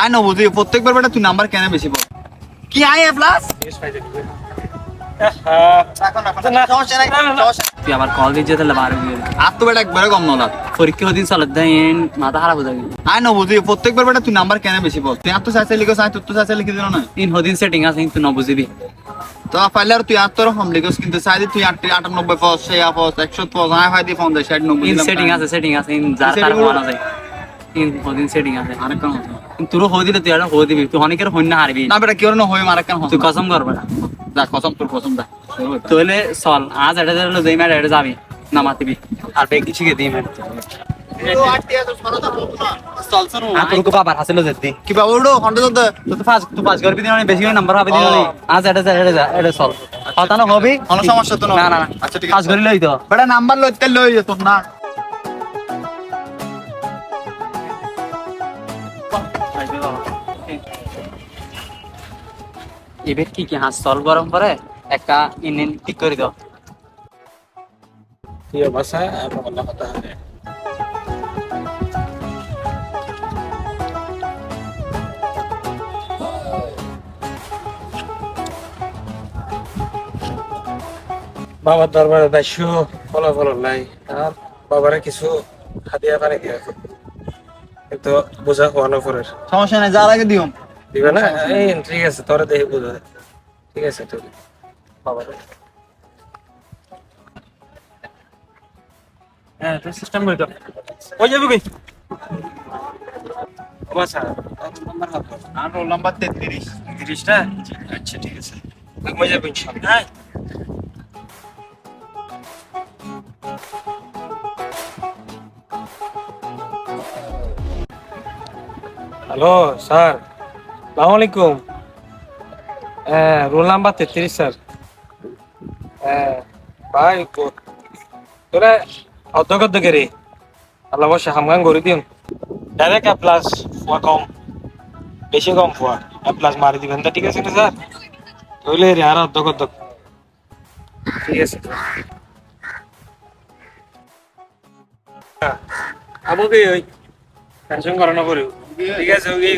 আয় না বুঝি প্রত্যেকবার বেটা তুই নাম্বার কেন বেশি বল। কি আয় প্লাস তুই আবার কল দিচ্ছে তাহলে বার হয়ে আর তো বেটা একবারে কম নলা পরীক্ষা দিন চলে দেন মাথা খারাপ হয়ে যাবে। আয় না বুঝি প্রত্যেকবার বেটা তুই নাম্বার কেন বেশি বল। তুই আর তো চাইছে লিখো চাই তোর তো চাইছে লিখে দিল না। তিন হদিন সেটিং আছে কিন্তু ন বুঝিবি তো পাইলে আর তুই আর তোর কম লিখোস কিন্তু চাই দি তুই আট আটানব্বই পস সেই পস একশো পস আয় হয় দি ফোন দেয় ষাট নব্বই। সেটিং আছে সেটিং আছে ইন যা তার? মানা যায় ইন হদিন সেটিং আছে। আরেক কাম আছে। কিন্তু তোর হয়ে দিলে তুই হয়ে দিবি। তুই অনেকের হইন না হারবি। না বেটা কি না হয়ে মারা কেন তুই কসম করবে না যা কসম তোর কসম দা। তাহলে চল আজ এটা দিলে যেই ম্যাট এটা যাবি নামাতিবি আর বেগ কিছু কে দিই ম্যাট কোনো সমস্যা তো না। আচ্ছা, ঠিক আছে। করে লই তো। বেটা নাম্বার লইতে লই যেত না। এবার কি কি হাঁস চল গরম করে একটা ইঞ্জিন ঠিক করে দাও। Iya masa apa kena kata বাবার দরবারে দাস্য ফলাফল নাই। আর বাবারে কিছু হাতিয়া পারে দিয়া কিন্তু বোঝা হওয়ানো পরের। সমস্যা নাই যার আগে দিও। দিবে না? এই ঠিক আছে তোরা দেখে বুঝা ঠিক আছে ঠিক বাবারে হ্যাঁ তো সিস্টেম ওই যাবি কই? বাসা নাম্বার হাত আর রোল নাম্বার তেত্রিশ। তিরিশটা? আচ্ছা ঠিক আছে। আমি যাব? হ্যাঁ। Hello, sir. সালাম আলাইকুম। হ্যাঁ রোল নাম্বার তেত্রিশ, স্যার। হ্যাঁ ভাই তোরা অধ্যক্ষ রে? আল্লাহ বসে হামগান করে দিন ডাইরেক্ট এ প্লাস কম। বেশি কম ফোয়া এ মারি দিবেন তা ঠিক আছে না, স্যার? তাহলে রে আর অধ্যক্ষ ঠিক আছে। আমাকে ওই টেনশন করো না করে ঠিক আছে ওই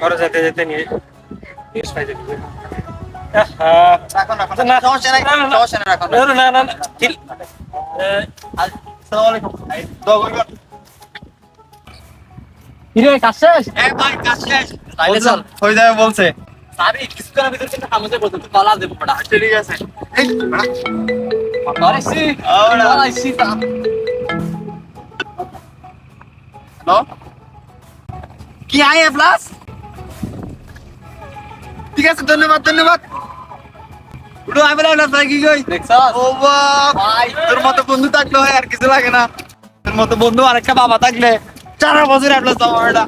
ঘরে যেতে যেতে নিয়ে নিউজ পাই যাবি। বলছে। কিছুক্ষণের ভিতর কিন্তু দেবো আচ্ছা ঠিক আছে। এই আরে তা। হ্যালো? কি আই এ প্লাস ঠিক আছে ধন্যবাদ ধন্যবাদ। উঠো আমি বলে আপনার কি কই? ও ভাই। তোর মতো বন্ধু থাকলে হয় আর কিছু লাগে না। তোর মতো বন্ধু আরেকটা বাবা থাকলে চার বছর অ্যাপ্লাস পাবো এটা